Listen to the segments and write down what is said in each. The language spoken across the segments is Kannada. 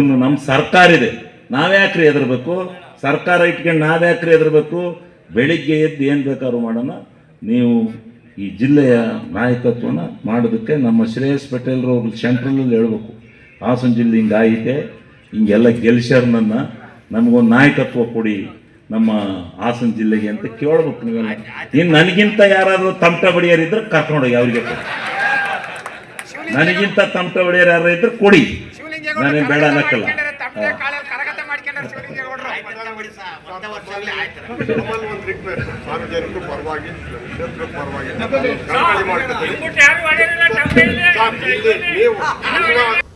ಇನ್ನು ನಮ್ಮ ಸರ್ಕಾರ ಇದೆ ನಾವ್ಯಾಕ್ರಿ ಹೆದರ್ಬೇಕು? ಸರ್ಕಾರ ಇಟ್ಕೊಂಡು ನಾವ್ಯಾಕ್ರಿ ಹೆದರ್ಬೇಕು? ಬೆಳಿಗ್ಗೆ ಎದ್ದು ಏನು ಬೇಕಾದ್ರೂ ಮಾಡೋಣ. ನೀವು ಈ ಜಿಲ್ಲೆಯ ನಾಯಕತ್ವನ ಮಾಡೋದಕ್ಕೆ ನಮ್ಮ ಶ್ರೇಯಸ್ ಪಟೇಲ್ರು ಅವ್ರು ಸೆಂಟ್ರಲಲ್ಲಿ ಹೇಳ್ಬೇಕು. ಹಾಸನ ಜಿಲ್ಲೆ ಹಿಂಗಾಯಿತೆ ಹಿಂಗೆಲ್ಲ ಗೆಲ್ಸ್ಯಾರ ನನ್ನ ನಮಗೊಂದು ನಾಯಕತ್ವ ಕೊಡಿ ನಮ್ಮ ಹಾಸನ ಜಿಲ್ಲೆಗೆ ಅಂತ ಕೇಳ್ಬೇಕು ನೀವೆಲ್ಲ. ಇನ್ನು ನನಗಿಂತ ಯಾರಾದರೂ ತಮಟ ಬಡಿಯರಿದ್ರೆ ಕರ್ಕೊಂಡೋಗಿ ಅವ್ರಿಗೆ. ನನಗಿಂತ ತಮಟ ಬಡಿಯರು ಯಾರು ಇದ್ರೆ ಕೊಡಿ. ನಾನೇನು ಬೇಡ ಅನ್ನಕ್ಕಲ್ಲ. ಸಾರ್ವಜನಿಕರ ಪರವಾಗಿ ಪರವಾಗಿ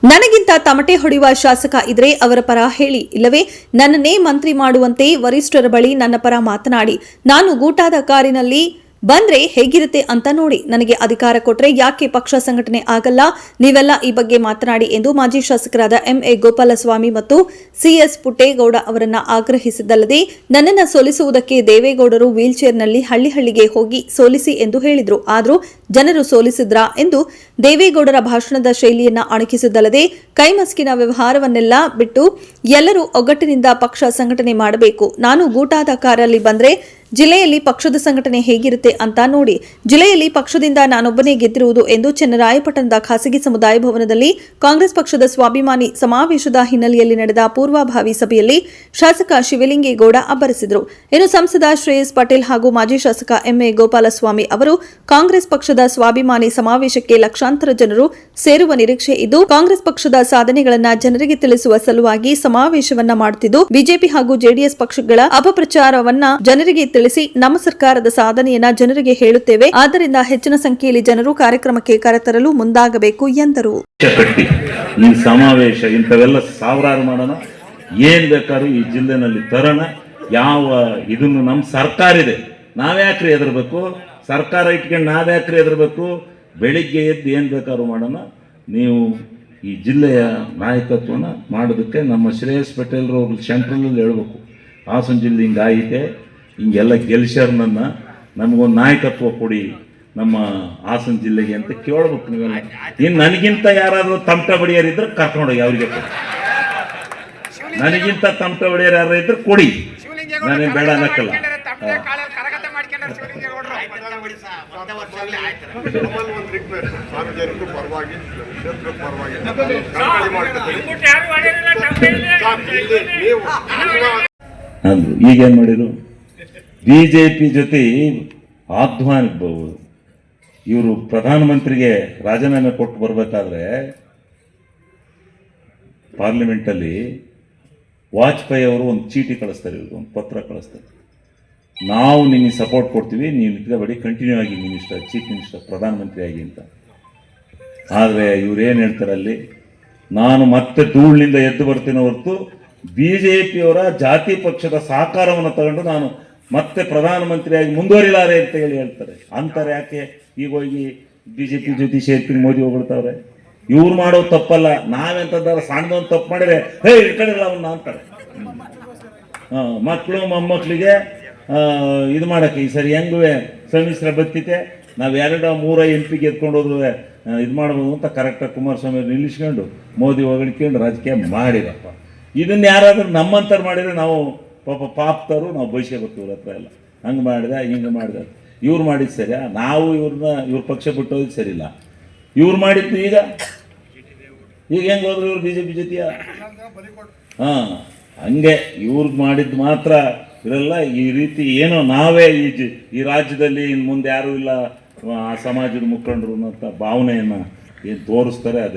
ನನಗಿಂತ ತಮಟೆ ಹೊಡೆಯುವ ಶಾಸಕ ಇದ್ರೆ ಅವರ ಪರ ಹೇಳಿ ಇಲ್ಲವೇ? ನನ್ನನ್ನೇ ಮಂತ್ರಿ ಮಾಡುವಂತೆ ವರಿಷ್ಠರ ಬಳಿ ನನ್ನ ಪರ ಮಾತನಾಡಿ. ನಾನು ಗೂಟಾದ ಕಾರಿನಲ್ಲಿ ಬಂದ್ರೆ ಹೇಗಿರುತ್ತೆ ಅಂತ ನೋಡಿ ನನಗೆ ಅಧಿಕಾರ ಕೊಟ್ರೆ ಯಾಕೆ ಪಕ್ಷ ಸಂಘಟನೆ ಆಗಲ್ಲ? ನೀವೆಲ್ಲ ಈ ಬಗ್ಗೆ ಮಾತನಾಡಿ ಎಂದು ಮಾಜಿ ಶಾಸಕರಾದ ಎಂಎ ಗೋಪಾಲಸ್ವಾಮಿ ಮತ್ತು ಸಿಎಸ್ ಪುಟ್ಟೇಗೌಡ ಅವರನ್ನ ಆಗ್ರಹಿಸಿದ್ದಲ್ಲದೆ ನನ್ನನ್ನು ಸೋಲಿಸುವುದಕ್ಕೆ ದೇವೇಗೌಡರು ವೀಲ್ಚೇರ್ನಲ್ಲಿ ಹಳ್ಳಿ ಹಳ್ಳಿಗೆ ಹೋಗಿ ಸೋಲಿಸಿ ಎಂದು ಹೇಳಿದರು. ಆದರೂ ಜನರು ಸೋಲಿಸಿದ್ರಾ ಎಂದು ದೇವೇಗೌಡರ ಭಾಷಣದ ಶೈಲಿಯನ್ನ ಅಣಕಿಸಿದ್ದಲ್ಲದೆ ಕೈಮಸ್ಕಿನ ವ್ಯವಹಾರವನ್ನೆಲ್ಲ ಬಿಟ್ಟು ಎಲ್ಲರೂ ಒಗ್ಗಟ್ಟಿನಿಂದ ಪಕ್ಷ ಸಂಘಟನೆ ಮಾಡಬೇಕು. ನಾನು ಗೂಟಾದ ಕಾರಲ್ಲಿ ಬಂದ್ರೆ ಜಿಲ್ಲೆಯಲ್ಲಿ ಪಕ್ಷದ ಸಂಘಟನೆ ಹೇಗಿರುತ್ತೆ ಅಂತ ನೋಡಿ ಜಿಲ್ಲೆಯಲ್ಲಿ ಪಕ್ಷದಿಂದ ನಾನೊಬ್ಬನೇ ಗೆದ್ದಿರುವುದು ಎಂದು ಚೆನ್ನರಾಯಪಟ್ಟಣದ ಖಾಸಗಿ ಸಮುದಾಯ ಭವನದಲ್ಲಿ ಕಾಂಗ್ರೆಸ್ ಪಕ್ಷದ ಸ್ವಾಭಿಮಾನಿ ಸಮಾವೇಶದ ಹಿನ್ನೆಲೆಯಲ್ಲಿ ನಡೆದ ಪೂರ್ವಭಾವಿ ಸಭೆಯಲ್ಲಿ ಶಾಸಕ ಶಿವಲಿಂಗೇಗೌಡ ಅಬ್ಬರಿಸಿದರು. ಇನ್ನು ಸಂಸದ ಶ್ರೇಯಸ್ ಪಟೇಲ್ ಹಾಗೂ ಮಾಜಿ ಶಾಸಕ ಎಂಎ ಗೋಪಾಲಸ್ವಾಮಿ ಅವರು ಕಾಂಗ್ರೆಸ್ ಪಕ್ಷದ ಸ್ವಾಭಿಮಾನಿ ಸಮಾವೇಶಕ್ಕೆ ಲಕ್ಷಾಂತರ ಜನರು ಸೇರುವ ನಿರೀಕ್ಷೆ ಇದ್ದು, ಕಾಂಗ್ರೆಸ್ ಪಕ್ಷದ ಸಾಧನೆಗಳನ್ನು ಜನರಿಗೆ ತಿಳಿಸುವ ಸಲುವಾಗಿ ಸಮಾವೇಶವನ್ನ ಮಾಡುತ್ತಿದ್ದು, ಬಿಜೆಪಿ ಹಾಗೂ ಜೆಡಿಎಸ್ ಪಕ್ಷಗಳ ಅಪಪ್ರಚಾರವನ್ನ ಜನರಿಗೆ ತಿಳಿಸಿ, ನಮ್ಮ ಸರ್ಕಾರದ ಸಾಧನೆಯನ್ನ ಜನರಿಗೆ ಹೇಳುತ್ತೇವೆ. ಆದ್ದರಿಂದ ಹೆಚ್ಚಿನ ಸಂಖ್ಯೆಯಲ್ಲಿ ಜನರು ಕಾರ್ಯಕ್ರಮಕ್ಕೆ ಕರೆತರಲು ಮುಂದಾಗಬೇಕು ಎಂದರು. ಈ ಸಮಾವೇಶ ಇಂಥವೆಲ್ಲ ಸಾವಿರಾರು ಮಾಡೋಣ. ಏನ್ ಬೇಕಾದ್ರೂ ಈ ಜಿಲ್ಲೆನಲ್ಲಿ ತರೋಣ. ಯಾವ ಇದನ್ನು ನಮ್ಮ ಸರ್ಕಾರ ಇದೆ. ನಾವ್ಯಾಕ್ರಿ ಎದರ್ಬೇಕು ಸರ್ಕಾರ ಇಟ್ಕೊಂಡು ನಾವ್ಯಾಕ್ರಿ ಎದರ್ಬೇಕು ಬೆಳಿಗ್ಗೆ ಎದ್ದು ಏನು ಬೇಕಾದ್ರೂ ಮಾಡೋಣ. ನೀವು ಈ ಜಿಲ್ಲೆಯ ನಾಯಕತ್ವನ ಮಾಡೋದಕ್ಕೆ ನಮ್ಮ ಶ್ರೇಯಸ್ ಪಟೇಲ್ರು ಅವ್ರು ಸೆಂಟ್ರಲಲ್ಲಿ ಹೇಳ್ಬೇಕು. ಹಾಸನ ಜಿಲ್ಲೆ ಹಿಂಗಾಯಿತೆ ಹಿಂಗೆಲ್ಲ ಗೆಲ್ಸ್ಯಾರ ನನ್ನ ನಮಗೊಂದು ನಾಯಕತ್ವ ಕೊಡಿ ನಮ್ಮ ಹಾಸನ ಜಿಲ್ಲೆಗೆ ಅಂತ ಕೇಳ್ಬೇಕು ನೀವೆಲ್ಲ ಇನ್ನು ನನಗಿಂತ ಯಾರಾದರೂ ತಮಟ ಕರ್ಕೊಂಡು ಕರ್ಕೊಂಡೋಗಿ ಅವ್ರಿಗೆ ನನಗಿಂತ ತಮಟ ಬಡಿಯರು ಯಾರು ಇದ್ರೆ ಕೊಡಿ. ನಾನೇನು ಬೇಡ ಅನ್ನಕ್ಕಲ್ಲ. ಅಂದ್ರು ಈಗೇನು ಮಾಡಿರು ಬಿ ಜೆ ಪಿ ಜೊತೆ ಆಹ್ವಾನ ಇವರು ಪ್ರಧಾನಮಂತ್ರಿಗೆ ರಾಜೀನಾಮೆ ಕೊಟ್ಟು ಬರಬೇಕಾದ್ರೆ ಪಾರ್ಲಿಮೆಂಟಲ್ಲಿ ವಾಜಪೇಯಿ ಅವರು ಒಂದು ಚೀಟಿ ಕಳಿಸ್ತಾರೆ ಇವ್ರಿಗೆ ಒಂದು ಪತ್ರ ಕಳಿಸ್ತಾರೆ. ನಾವು ನಿಮಗೆ ಸಪೋರ್ಟ್ ಕೊಡ್ತೀವಿ, ನೀವು ನಿಂತ್ಕೋಬೇಡಿ ಕಂಟಿನ್ಯೂ ಆಗಿ ಮಿನಿಸ್ಟರ್ ಚೀಫ್ ಮಿನಿಸ್ಟರ್, ಪ್ರಧಾನಮಂತ್ರಿ ಆಗಿ ಅಂತ. ಆದರೆ ಇವ್ರು ಏನು ಹೇಳ್ತಾರೆ ಅಲ್ಲಿ, ನಾನು ಮತ್ತೆ ಧೂಳಿನಿಂದ ಎದ್ದು ಬರ್ತೀನಿ ಹೊರತು ಬಿ ಜೆ ಪಿಯವರ ಜಾತಿ ಪಕ್ಷದ ಸಹಕಾರವನ್ನು ತಗೊಂಡು ನಾನು ಮತ್ತೆ ಪ್ರಧಾನಮಂತ್ರಿಯಾಗಿ ಮುಂದುವರಿಲಾರೆ ಅಂತ ಹೇಳಿ ಹೇಳ್ತಾರೆ. ಅಂತಾರೆ ಯಾಕೆ? ಈಗ ಹೋಗಿ ಬಿ ಜೆ ಪಿ ಜೊತೆ ಸೇರ್ತಿ ಮೋದಿ ಹೊಗಳ್ತಾವ್ರೆ. ಇವ್ರು ಮಾಡೋ ತಪ್ಪಲ್ಲ ನಾವೆಂತದಾರ ಸಣ್ಣದೊಂದು ತಪ್ಪು ಮಾಡಿದ್ರೆ ಹೇ ಇಟ್ಕೊಂಡಿಲ್ಲ ಕಡೆ ಅವನ್ನ ಅಂತಾರೆ. ಮಕ್ಕಳು ಮೊಮ್ಮಕ್ಕಳಿಗೆ ಇದು ಮಾಡಕ್ಕೆ ಈ ಸರಿ ಹೆಂಗುವೆ ಸಮ್ಮಿಶ್ರ ಬತ್ತಿತೆ ನಾವು ಎರಡು ಮೂರ ಎಂ ಪಿಗೆ ಎತ್ಕೊಂಡು ಹೋದ್ರೆ ಇದು ಮಾಡ್ಬೋದು ಅಂತ ಕರೆಕ್ಟಾಗಿ ಕುಮಾರಸ್ವಾಮಿ ನಿಲ್ಲಿಸ್ಕೊಂಡು ಮೋದಿ ಹೊಗಳಿಕೊಂಡು ರಾಜಕೀಯ ಮಾಡಿರಪ್ಪ. ಇದನ್ನ ಯಾರಾದರೂ ನಮ್ಮಂತರು ಮಾಡಿದ್ರೆ ನಾವು ಪಾಪ ಪಾಪ್ತರು ನಾವು ಬಯಸ್ಕೋಬೇಕು ಇವ್ರ ಹತ್ರ ಎಲ್ಲ. ಹಂಗೆ ಮಾಡಿದೆ, ಹಿಂಗೆ ಮಾಡಿದೆ. ಇವ್ರು ಮಾಡಿದ್ದು ಸರಿಯಾ? ನಾವು ಇವ್ರನ್ನ ಇವ್ರ ಪಕ್ಷ ಬಿಟ್ಟೋದು ಸರಿಯಿಲ್ಲ. ಇವ್ರು ಮಾಡಿದ್ದು ಈಗ? ಈಗ ಹೆಂಗೆ ಹೋದ್ರು ಇವ್ರು ಬಿ ಜೆ ಪಿ ಜೊತೆಯ? ಹಾಂ, ಹಂಗೆ ಇವ್ರಿಗೆ ಮಾಡಿದ್ದು ಮಾತ್ರ ಇರಲ್ಲ. ಈ ರೀತಿ ಏನೋ ನಾವೇ ಈ ಜಿ- ಈ ರಾಜ್ಯದಲ್ಲಿ ಇನ್ನು ಮುಂದೆ ಯಾರೂ ಇಲ್ಲ, ಆ ಸಮಾಜದ ಮುಖಂಡರು ಅನ್ನೋಂಥ ಭಾವನೆಯನ್ನು ಏನು ತೋರಿಸ್ತಾರೆ. ಅದು